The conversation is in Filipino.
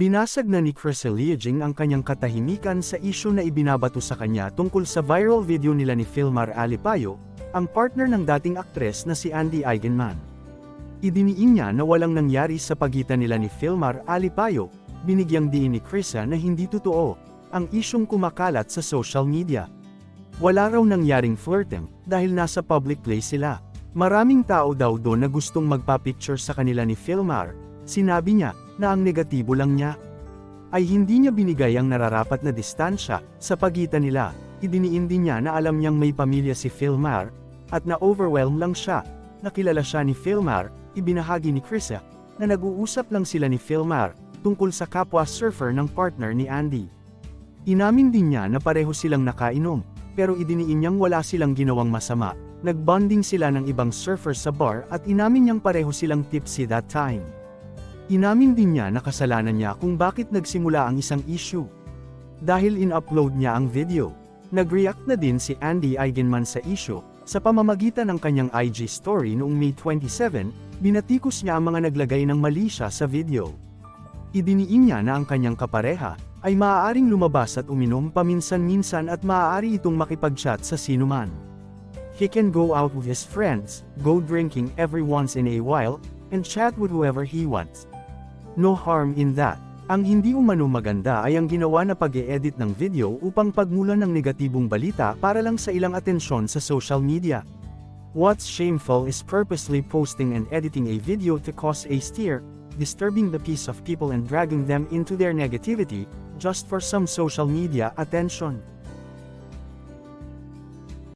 Binasag na ni Chris Liajing ang kanyang katahimikan sa isyu na ibinabato sa kanya tungkol sa viral video nila ni Filmar Alipayo, ang partner ng dating aktres na si Andy Eigenman. Idiniin niya na walang nangyari sa pagitan nila ni Filmar Alipayo, binigyang diin ni Krisa na hindi totoo, ang isyong kumakalat sa social media. Wala raw nangyaring flirting, dahil nasa public place sila. Maraming tao daw doon na gustong magpa-picture sa kanila ni Filmar, sinabi niya, na ang negatibo lang niya ay hindi niya binigay ang nararapat na distansya sa pagitan nila. Idiniin din niya na alam niyang may pamilya si Filmar at na-overwhelm lang siya. Nakilala siya ni Filmar, ibinahagi ni Krisa na nag-uusap lang sila ni Filmar tungkol sa kapwa surfer ng partner ni Andy. Inamin din niya na pareho silang nakainom, pero idiniin niyang wala silang ginawang masama. Nagbonding sila ng ibang surfer sa bar at inamin niyang pareho silang tipsy that time. Inamin din niya na kasalanan niya kung bakit nagsimula ang isang issue. Dahil in-upload niya ang video, nag-react na din si Andy Eigenman sa issue, sa pamamagitan ng kanyang IG story noong May 27, binatikos niya ang mga naglagay ng mali siya sa video. Idiniin niya na ang kanyang kapareha, ay maaaring lumabas at uminom paminsan-minsan at maaari itong makipag-chat sa sinuman. He can go out with his friends, go drinking every once in a while, and chat with whoever he wants. No harm in that. Ang hindi umano maganda ay ang ginawa na pag edit ng video upang pagmulan ng negatibong balita para lang sa ilang atensyon sa social media. What's shameful is purposely posting and editing a video to cause a stir, disturbing the peace of people and dragging them into their negativity, just for some social media attention.